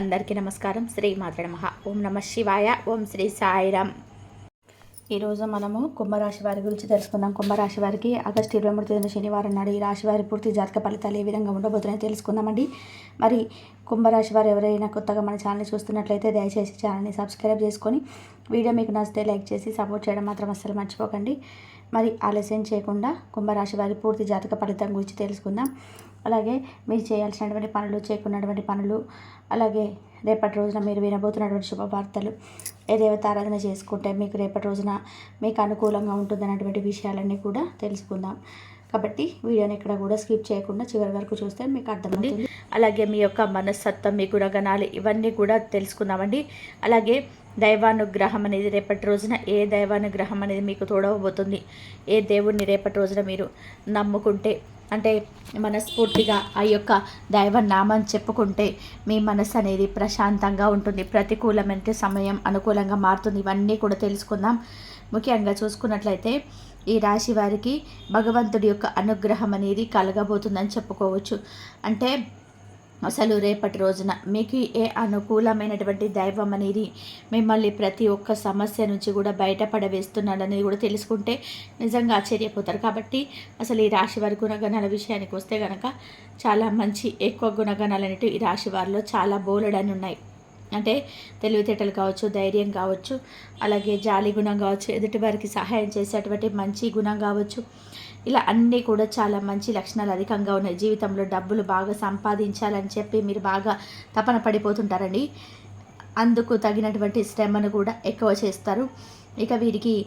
అందరికీ నమస్కారం. శ్రీ మాత్ర నమ. ఓం నమ శివాయ. ఓం శ్రీ సాయిరామ్ ఈరోజు మనము కుంభరాశి వారి గురించి తెలుసుకుందాం. కుంభరాశి వారికి ఆగస్టు ఇరవై మూడు తేదీన శనివారం నాడు ఈ రాశి వారి పూర్తి జాతక ఫలితాలు ఏ విధంగా ఉండబోతున్నాయో తెలుసుకుందామండి. మరి కుంభరాశి వారు ఎవరైనా కొత్తగా మన ఛానల్ చూస్తున్నట్లయితే దయచేసి ఛానల్ని సబ్స్క్రైబ్ చేసుకొని వీడియో మీకు నచ్చితే లైక్ చేసి సపోర్ట్ చేయడం మాత్రం అస్సలు మర్చిపోకండి. మరి ఆలస్యం చేయకుండా కుంభరాశి వారి పూర్తి జాతక ఫలితం గురించి తెలుసుకుందాం. అలాగే మీరు చేయాల్సినటువంటి పనులు చేకున్నటువంటి పనులు అలాగే రేపటి రోజున మీరు వినబోతున్నటువంటి శుభవార్తలు ఏ దేవత ఆరాధన చేసుకుంటే మీకు రేపటి రోజున మీకు అనుకూలంగా ఉంటుందన్నటువంటి విషయాలన్నీ కూడా తెలుసుకుందాం. కాబట్టి వీడియోని ఇక్కడ కూడా స్కిప్ చేయకుండా చివరి వరకు చూస్తే మీకు అర్థమవుతుంది. అలాగే మీ యొక్క మనస్తత్వం మీ గుణగణాలు ఇవన్నీ కూడా తెలుసుకుందామండి. అలాగే దైవానుగ్రహం అనేది రేపటి రోజున ఏ దైవానుగ్రహం అనేది మీకు తోడవబోతుంది. ఏ దేవుణ్ణి రేపటి రోజున మీరు నమ్ముకుంటే అంటే మనస్ఫూర్తిగా ఆ యొక్క దైవ నామం చెప్పుకుంటే మీ మనసు అనేది ప్రశాంతంగా ఉంటుంది. ప్రతికూలమైన సమయం అనుకూలంగా మారుతుంది. ఇవన్నీ కూడా తెలుసుకుందాం. ముఖ్యంగా చూసుకున్నట్లయితే ఈ రాశి వారికి భగవంతుడి యొక్క అనుగ్రహం అనేది కలగబోతుందని చెప్పుకోవచ్చు. అంటే అసలు రేపటి రోజున మీకు ఏ అనుకూలమైనటువంటి దైవం అనేది మిమ్మల్ని ప్రతి ఒక్క సమస్య నుంచి కూడా బయటపడవేస్తున్నాడనేది కూడా తెలుసుకుంటే నిజంగా ఆశ్చర్యపోతారు. కాబట్టి అసలు ఈ రాశి వారి గుణగణాల విషయానికి వస్తే కనుక చాలా మంచి ఎక్కువ గుణగణాలు అనేవి ఈ రాశి వారిలో చాలా బోలెడని ఉన్నాయి. అంటే తెలివితేటలు కావచ్చు ధైర్యం కావచ్చు అలాగే జాలి గుణం కావచ్చు ఎదుటి వారికి సహాయం చేసేటువంటి మంచి గుణం కావచ్చు ఇలా అన్నీ కూడా చాలా మంచి లక్షణాలు అధికంగా ఉన్నాయి. జీవితంలో డబ్బులు బాగా సంపాదించాలని చెప్పి మీరు బాగా తపన పడిపోతుంటారండి. అందుకు తగినటువంటి శ్రమను కూడా ఎక్కువ చేస్తారు. ఇక వీరికి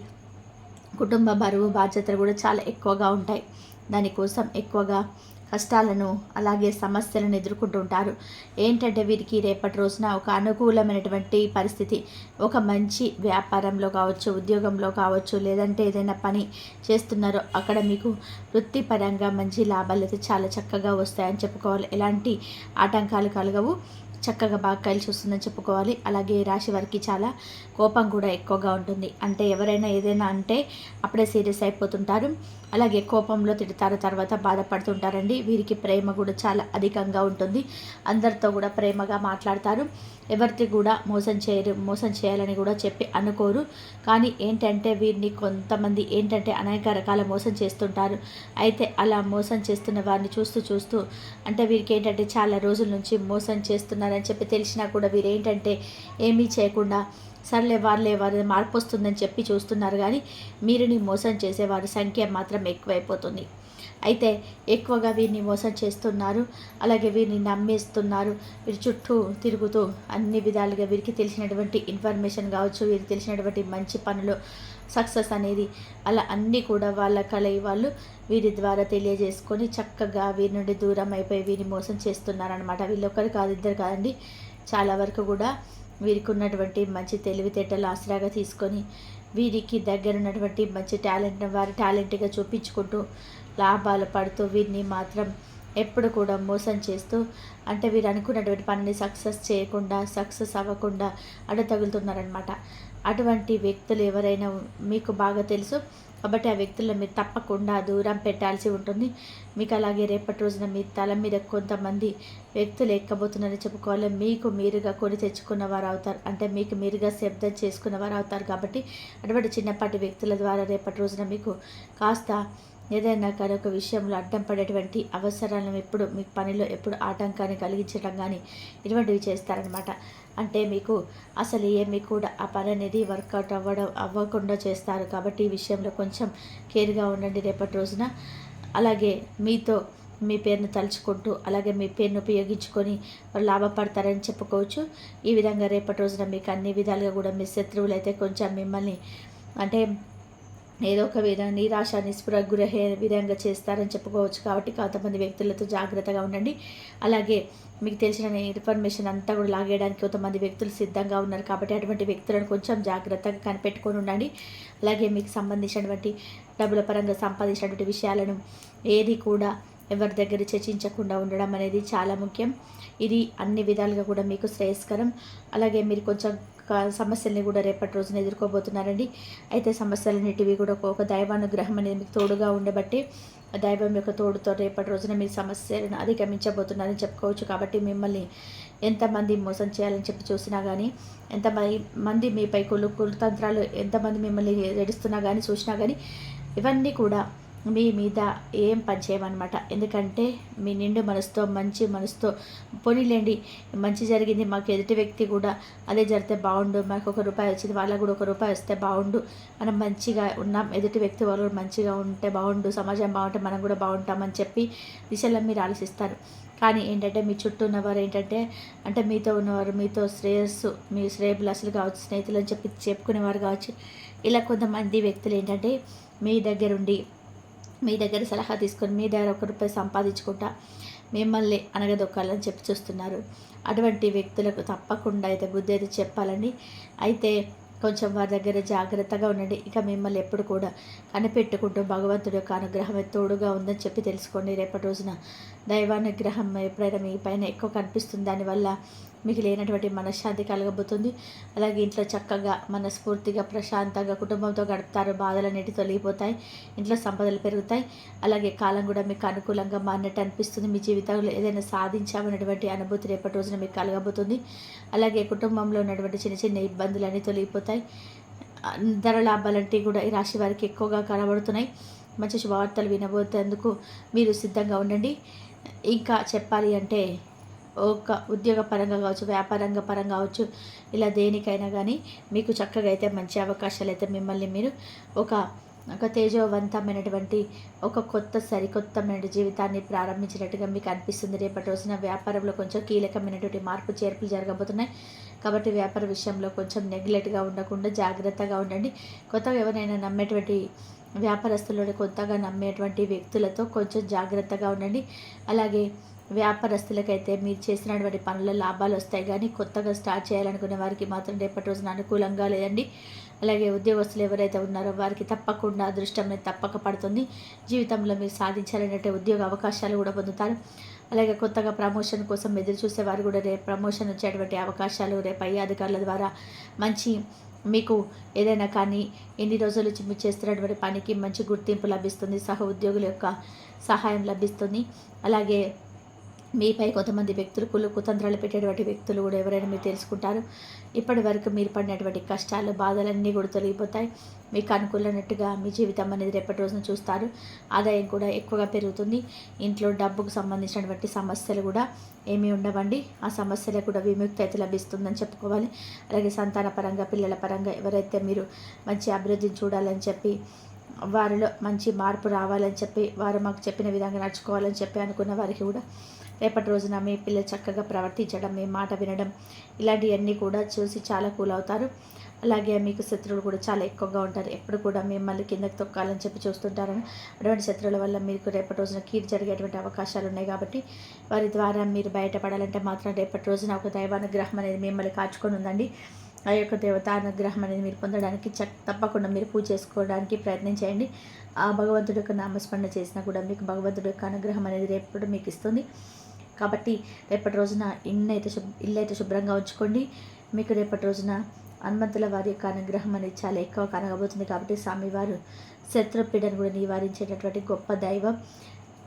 కుటుంబ బరువు బాధ్యతలు కూడా చాలా ఎక్కువగా ఉంటాయి. దానికోసం ఎక్కువగా కష్టాలను అలాగే సమస్యలను ఎదుర్కొంటుంటారు ఏంటంటే వీరికి రేపటి రోజున ఒక అనుకూలమైనటువంటి పరిస్థితి. ఒక మంచి వ్యాపారంలో కావచ్చు ఉద్యోగంలో కావచ్చు లేదంటే ఏదైనా పని చేస్తున్నారో అక్కడ మీకు వృత్తిపరంగా మంచి లాభాలు అయితే చాలా చక్కగా వస్తాయని చెప్పుకోవాలి. ఎలాంటి ఆటంకాలు కలగవు. చక్కగా బాగా కలిసి వస్తుందని చెప్పుకోవాలి. అలాగే రాశి వారికి చాలా కోపం కూడా ఎక్కువగా ఉంటుంది. అంటే ఎవరైనా ఏదైనా అంటే అప్పుడే సీరియస్ అయిపోతుంటారు. అలాగే కోపంలో తిడతారు తర్వాత బాధపడుతుంటారండి. వీరికి ప్రేమ కూడా చాలా అధికంగా ఉంటుంది. అందరితో కూడా ప్రేమగా మాట్లాడతారు. ఎవరికి కూడా మోసం చేయరు మోసం చేయాలని కూడా చెప్పి అనుకోరు. కానీ ఏంటంటే వీరిని కొంతమంది ఏంటంటే అనేక రకాల మోసం చేస్తుంటారు. అయితే అలా మోసం చేస్తున్న వారిని చూస్తూ చూస్తూ అంటే వీరికి ఏంటంటే చాలా రోజుల నుంచి మోసం చేస్తున్నారని చెప్పి తెలిసినా కూడా వీరు ఏంటంటే ఏమీ చేయకుండా సర్లే వారిలే వారి మార్పు వస్తుందని చెప్పి చూస్తున్నారు కానీ మీరుని మోసం చేసేవారి సంఖ్య మాత్రం ఎక్కువైపోతుంది. అయితే ఎక్కువగా వీరిని మోసం చేస్తున్నారు అలాగే వీరిని నమ్మేస్తున్నారు వీరి చుట్టూ తిరుగుతూ అన్ని విధాలుగా వీరికి తెలిసినటువంటి ఇన్ఫర్మేషన్ కావచ్చు వీరికి తెలిసినటువంటి మంచి పనులు సక్సెస్ అనేది అలా అన్నీ కూడా వాళ్ళ కలయి వాళ్ళు వీరి ద్వారా తెలియజేసుకొని చక్కగా వీరి నుండి దూరం అయిపోయి వీరిని మోసం చేస్తున్నారనమాట వీళ్ళొక్కరు కాదు ఇద్దరు కాదండి. చాలా వరకు కూడా వీరికి ఉన్నటువంటి మంచి తెలివితేటలు ఆసరాగా తీసుకొని వీరికి దగ్గర ఉన్నటువంటి మంచి టాలెంట్ వారి టాలెంట్గా చూపించుకుంటూ లాభాలు పడుతూ వీరిని మాత్రం ఎప్పుడు కూడా మోసం చేస్తూ అంటే వీరు అనుకున్నటువంటి పనిని సక్సెస్ చేయకుండా సక్సెస్ అవ్వకుండా అడ్డ తగులుతున్నారనమాట అటువంటి వ్యక్తులు ఎవరైనా మీకు బాగా తెలుసు కాబట్టి ఆ వ్యక్తులను మీరు తప్పకుండా దూరం పెట్టాల్సి ఉంటుంది. మీకు అలాగే రేపటి రోజున మీ తల మీద కొంతమంది వ్యక్తులు ఎక్కబోతున్నారని చెప్పుకోవాలి. మీకు మీరుగా కొని తెచ్చుకున్న వారు అవుతారు. అంటే మీకు మీరుగా శబ్దం చేసుకున్న వారు అవుతారు కాబట్టి అటువంటి చిన్నపాటి వ్యక్తుల ద్వారా రేపటి రోజున మీకు కాస్త ఏదైనా కానీ ఒక విషయంలో అడ్డం పడేటువంటి అవసరాలను ఎప్పుడు మీ పనిలో ఎప్పుడు ఆటంకాన్ని కలిగించడం కానీ ఇటువంటివి చేస్తారనమాట అంటే మీకు అసలు ఏమి కూడా ఆ పని అనేది వర్కౌట్ అవ్వడం అవ్వకుండా చేస్తారు. కాబట్టి ఈ విషయంలో కొంచెం కేర్గా ఉండండి రేపటి రోజున. అలాగే మీతో మీ పేరును తలుచుకుంటూ అలాగే మీ పేరును ఉపయోగించుకొని లాభపడతారని చెప్పుకోవచ్చు. ఈ విధంగా రేపటి రోజున మీకు అన్ని విధాలుగా కూడా మీ శత్రువులు అయితే కొంచెం మిమ్మల్ని అంటే ఏదో ఒక విధంగా నిరాశ నిస్పృహ గురహే విధంగా చేస్తారని చెప్పుకోవచ్చు. కాబట్టి కొంతమంది వ్యక్తులతో జాగ్రత్తగా ఉండండి. అలాగే మీకు తెలిసిన ఇన్ఫర్మేషన్ అంతా కూడా లాగేయడానికి కొంతమంది వ్యక్తులు సిద్ధంగా ఉన్నారు. కాబట్టి అటువంటి వ్యక్తులను కొంచెం జాగ్రత్తగా కనిపెట్టుకొని ఉండండి. అలాగే మీకు సంబంధించినటువంటి డబ్బుల పరంగా సంపాదించినటువంటి విషయాలను ఏది కూడా ఎవరి దగ్గర చర్చించకుండా ఉండడం అనేది చాలా ముఖ్యం. ఇది అన్ని విధాలుగా కూడా మీకు శ్రేయస్కరం. అలాగే మీరు కొంచెం సమస్యల్ని కూడా రేపటి రోజున ఎదుర్కోబోతున్నారండి. అయితే సమస్యలన్నిటివి కూడా ఒక దైవానుగ్రహం అనేది మీకు తోడుగా ఉండబట్టి దైవం యొక్క తోడుతో రేపటి రోజున మీ సమస్యలను అధిగమించబోతున్నారని చెప్పుకోవచ్చు. కాబట్టి మిమ్మల్ని ఎంతమంది మోసం చేయాలని చెప్పి చూసినా కానీ ఎంతమంది మంది మీపై కులు కులతంత్రాలు ఎంతమంది మిమ్మల్ని ఎడుస్తున్నా కానీ చూసినా కానీ ఇవన్నీ కూడా మీ మీద ఏం పనిచేయమన్నమాట ఎందుకంటే మీ నిండు మనసుతో మంచి మనసుతో పోనీలేండి మంచి జరిగింది మాకు ఎదుటి వ్యక్తి కూడా అదే జరిగితే బాగుండు మాకు ఒక రూపాయి వచ్చింది వాళ్ళకు కూడా ఒక రూపాయి వస్తే బాగుండు మనం మంచిగా ఉన్నాం ఎదుటి వ్యక్తి వాళ్ళు మంచిగా ఉంటే బాగుండు సమాజం బాగుంటే మనం కూడా బాగుంటామని చెప్పి దిశలో మీరు ఆలోచిస్తారు. కానీ ఏంటంటే మీ చుట్టూ ఉన్నవారు ఏంటంటే అంటే మీతో ఉన్నవారు మీతో శ్రేయస్సు మీ శ్రేయబులసులు కావచ్చు స్నేహితులు అని చెప్పి చెప్పుకునేవారు కావచ్చు ఇలా కొంతమంది వ్యక్తులు ఏంటంటే మీ దగ్గరుండి మీ దగ్గర సలహా తీసుకొని మీ దగ్గర ఒక రూపాయి సంపాదించుకుంటా మిమ్మల్ని అనగదొక్కాలని చెప్పి చూస్తున్నారు. అటువంటి వ్యక్తులకు తప్పకుండా అయితే బుద్ధి అయితే చెప్పాలని అయితే కొంచెం వారి దగ్గర జాగ్రత్తగా ఉండండి. ఇక మిమ్మల్ని ఎప్పుడు కూడా కనిపెట్టుకుంటూ భగవంతుడి యొక్క అనుగ్రహం తోడుగా ఉందని చెప్పి తెలుసుకోండి. రేపటి రోజున దైవానుగ్రహం ఎప్పుడైనా మీ పైన ఎక్కువ కనిపిస్తుంది దానివల్ల మీకు లేనటువంటి మనశ్శాంతి కలగబోతుంది. అలాగే ఇంట్లో చక్కగా మనస్ఫూర్తిగా ప్రశాంతంగా కుటుంబంతో గడుపుతారు. బాధలన్నిటి తొలగిపోతాయి. ఇంట్లో సంపదలు పెరుగుతాయి. అలాగే కాలం కూడా మీకు అనుకూలంగా మారినట్టు అనిపిస్తుంది. మీ జీవితంలో ఏదైనా సాధించామన్నటువంటి అనుభూతి రేపటి రోజున మీకు కలగబోతుంది. అలాగే కుటుంబంలో ఉన్నటువంటి చిన్న చిన్న ఇబ్బందులన్నీ తొలగిపోతాయి. ధర లాభాలంటే కూడా ఈ రాశి వారికి ఎక్కువగా కనబడుతున్నాయి. మంచి శుభవార్తలు వినబోతేందుకు మీరు సిద్ధంగా ఉండండి. ఇంకా చెప్పాలి అంటే ఒక ఉద్యోగ పరంగా కావచ్చు వ్యాపారంగా పరంగా కావచ్చు ఇలా దేనికైనా కానీ మీకు చక్కగా అయితే మంచి అవకాశాలు అయితే మిమ్మల్ని మీరు ఒక ఒక తేజవంతమైనటువంటి ఒక కొత్త సరికొత్తమైన జీవితాన్ని ప్రారంభించినట్టుగా మీకు అనిపిస్తుంది. రేపటి రోజున వ్యాపారంలో కొంచెం కీలకమైనటువంటి మార్పు చేర్పులు జరగబోతున్నాయి. కాబట్టి వ్యాపార విషయంలో కొంచెం నెగ్లెట్గా ఉండకుండా జాగ్రత్తగా ఉండండి. కొత్తగా ఎవరైనా నమ్మేటువంటి వ్యాపారస్తులను కొత్తగా నమ్మేటువంటి వ్యక్తులతో కొంచెం జాగ్రత్తగా ఉండండి. అలాగే వ్యాపారస్తులకైతే మీరు చేసినటువంటి పనుల లాభాలు వస్తాయి. కానీ కొత్తగా స్టార్ట్ చేయాలనుకునే వారికి మాత్రం రేపటి రోజున అనుకూలంగా లేదండి. అలాగే ఉద్యోగస్తులు ఎవరైతే ఉన్నారో వారికి తప్పకుండా అదృష్టం అనేది తప్పక పడుతుంది. జీవితంలో మీరు సాధించాలనేట ఉద్యోగ అవకాశాలు కూడా పొందుతారు. అలాగే కొత్తగా ప్రమోషన్ కోసం ఎదురు చూసేవారు కూడా రేపు ప్రమోషన్ వచ్చేటువంటి అవకాశాలు రేపు పై అధికారుల ద్వారా మంచి మీకు ఏదైనా కానీ ఎన్ని రోజులు మీరు చేస్తున్నటువంటి పనికి మంచి గుర్తింపు లభిస్తుంది. సహ ఉద్యోగుల యొక్క సహాయం లభిస్తుంది. అలాగే మీపై కొంతమంది వ్యక్తులు కులు కుతంత్రాలు పెట్టేటువంటి వ్యక్తులు కూడా ఎవరైనా మీరు తెలుసుకుంటారు. ఇప్పటి వరకు మీరు పడినటువంటి కష్టాలు బాధలన్నీ కూడా తొలగిపోతాయి. మీకు అనుకూలనట్టుగా మీ జీవితం అనేది రేపటి రోజున చూస్తారు. ఆదాయం కూడా ఎక్కువగా పెరుగుతుంది. ఇంట్లో డబ్బుకు సంబంధించినటువంటి సమస్యలు కూడా ఏమీ ఉండవండి. ఆ సమస్యలకు కూడా విముక్తి అయితే లభిస్తుందని చెప్పుకోవాలి. అలాగే సంతాన పరంగా పిల్లల పరంగా ఎవరైతే మీరు మంచి అభివృద్ధిని చూడాలని చెప్పి వారిలో మంచి మార్పు రావాలని చెప్పి వారు మాకు చెప్పిన విధంగా నడుచుకోవాలని చెప్పి అనుకున్న వారికి కూడా రేపటి రోజున మీ పిల్లలు చక్కగా ప్రవర్తించడం మీ మాట వినడం ఇలాంటివన్నీ కూడా చూసి చాలా కూల్ అవుతారు. అలాగే మీకు శత్రువులు కూడా చాలా ఎక్కువగా ఉంటారు. ఎప్పుడు కూడా మిమ్మల్ని కిందకి తొక్కాలని చెప్పి చూస్తుంటారని అటువంటి శత్రువుల వల్ల మీకు రేపటి రోజున కీడు జరిగేటువంటి అవకాశాలు ఉన్నాయి కాబట్టి వారి ద్వారా మీరు బయటపడాలంటే మాత్రం రేపటి రోజున ఒక దైవానుగ్రహం అనేది మిమ్మల్ని కాచుకొని ఉందండి. ఆ యొక్క దేవత అనుగ్రహం అనేది మీరు పొందడానికి చక్ తప్పకుండా మీరు పూజ చేసుకోవడానికి ప్రయత్నం చేయండి. ఆ భగవంతుడి యొక్క నామస్మరణ చేసినా కూడా మీకు భగవంతుడి యొక్క అనుగ్రహం అనేది రేపు మీకు ఇస్తుంది. కాబట్టి రేపటి రోజున ఇల్లు అయితే శుభ్ ఇల్లు అయితే శుభ్రంగా ఉంచుకోండి. మీకు రేపటి రోజున హనుమంతుల వారి యొక్క అనుగ్రహం అనేది చాలా ఎక్కువ కనగబోతుంది కాబట్టి స్వామివారు శత్రుపీడను కూడా నివారించేటటువంటి గొప్ప దైవం.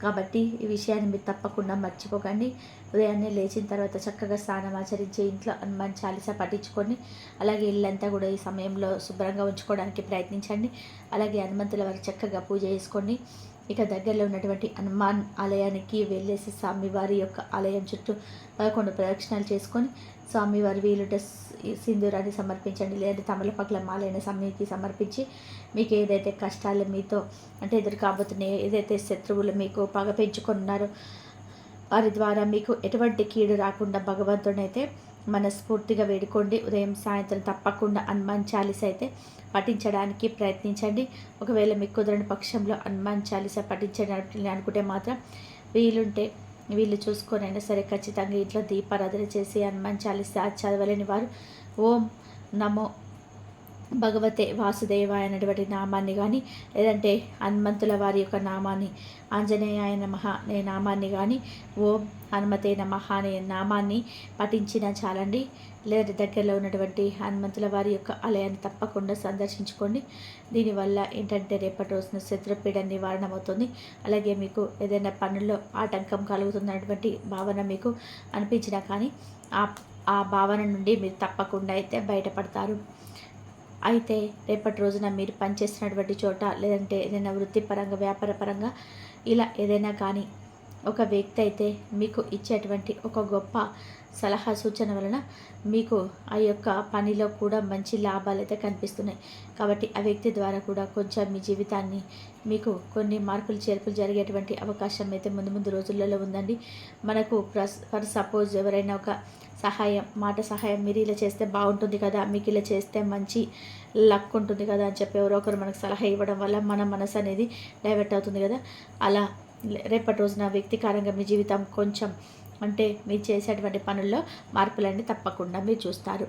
కాబట్టి ఈ విషయాన్ని మీరు తప్పకుండా మర్చిపోకండి. ఉదయాన్నే లేచిన తర్వాత చక్కగా స్నానం ఆచరించి ఇంట్లో హనుమాన్ చాలీసా పట్టించుకొని అలాగే ఇల్లంతా కూడా ఈ సమయంలో శుభ్రంగా ఉంచుకోవడానికి ప్రయత్నించండి. అలాగే హనుమంతుల వారి చక్కగా పూజ చేసుకోండి. ఇక దగ్గరలో ఉన్నటువంటి హనుమాన్ ఆలయానికి వెళ్ళేసి స్వామివారి యొక్క ఆలయం చుట్టూ పదకొండు ప్రదక్షిణాలు చేసుకొని స్వామివారి వీలుట సింధూరాన్ని సమర్పించండి. లేదా తమలపక్కల మాలైన సమయానికి సమర్పించి మీకు ఏదైతే కష్టాలు మీతో అంటే ఎదురు కాబోతున్నాయో ఏదైతే శత్రువులు మీకు పగ పెంచుకున్నారో వారి ద్వారా మీకు ఎటువంటి కీడు రాకుండా భగవంతుడైతే మనస్ఫూర్తిగా వేడుకోండి. ఉదయం సాయంత్రం తప్పకుండా హనుమాన్ చాలీస అయితే పఠించడానికి ప్రయత్నించండి. ఒకవేళ మీకు కుదరని పక్షంలో హనుమాన్ చాలీస పఠించడానికి అనుకుంటే మాత్రం వీలుంటే వీళ్ళు చూసుకొనైనా సరే ఖచ్చితంగా ఇంట్లో దీపారాధన చేసి హనుమాన్ చాలీస చదవలేని వారు ఓం నమో భగవతే వాసుదేవ అనేటువంటి నామాన్ని కానీ లేదంటే హనుమంతుల వారి యొక్క నామాన్ని ఆంజనేయ నమః అనే నామాన్ని కానీ ఓం హనుమతే నమః అనే నామాన్ని పఠించిన చాలండి. లేదా దగ్గరలో ఉన్నటువంటి హనుమంతుల వారి యొక్క ఆలయాన్ని తప్పకుండా సందర్శించుకోండి. దీనివల్ల ఏంటంటే రేపటి రోజున శత్రుపీడ నివారణ అవుతుంది అలాగే మీకు ఏదైనా పనుల్లో ఆటంకం కలుగుతున్నటువంటి భావన మీకు అనిపించినా కానీ ఆ ఆ భావన నుండి మీరు తప్పకుండా అయితే బయటపడతారు. అయితే రేపటి రోజున మీరు పనిచేస్తున్నటువంటి చోట లేదంటే ఏదైనా వృత్తిపరంగా వ్యాపారపరంగా ఇలా ఏదైనా కానీ ఒక వ్యక్తి అయితే మీకు ఇచ్చేటువంటి ఒక గొప్ప సలహా సూచన వలన మీకు ఆ యొక్క పనిలో కూడా మంచి లాభాలు అయితే కనిపిస్తున్నాయి. కాబట్టి ఆ వ్యక్తి ద్వారా కూడా కొంచెం మీ జీవితాన్ని మీకు కొన్ని మార్పులు చేర్పులు జరిగేటువంటి అవకాశం అయితే ముందు ముందు రోజులలో ఉందండి. మనకు ప్రస్ ఫర్ సపోజ్ ఎవరైనా ఒక సహాయం మాట సహాయం మీరు ఇలా చేస్తే బాగుంటుంది కదా మీకు ఇలా చేస్తే మంచి లక్ ఉంటుంది కదా అని చెప్పి ఎవరో ఒకరు మనకు సలహా ఇవ్వడం వల్ల మన మనసు అనేది డైవర్ట్ అవుతుంది కదా. అలా రేపటి రోజున వ్యక్తికారంగా మీ జీవితం కొంచెం అంటే మీరు చేసేటువంటి పనుల్లో మార్పులన్నీ తప్పకుండా మీరు చూస్తారు.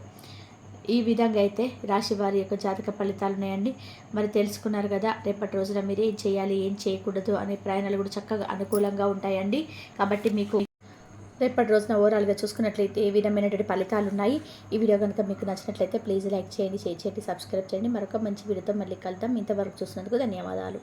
ఈ విధంగా అయితే రాశి వారి యొక్క జాతక ఫలితాలు ఉన్నాయండి. మరి తెలుసుకున్నారు కదా రేపటి రోజున మీరు ఏం చేయాలి ఏం చేయకూడదు అనే ప్రయాణాలు కూడా చక్కగా అనుకూలంగా ఉంటాయండి. కాబట్టి మీకు రేపటి రోజున ఓవరాల్గా చూసుకున్నట్లయితే ఏ విధమైనటువంటి ఫలితాలు ఉన్నాయి. ఈ వీడియో కనుక మీకు నచ్చినట్లయితే ప్లీజ్ లైక్ చేయండి షేర్ చేయండి సబ్స్క్రైబ్ చేయండి. మరొక మంచి వీడియోతో మళ్ళీ కలుద్దాం. ఇంతవరకు చూసినందుకు ధన్యవాదాలు.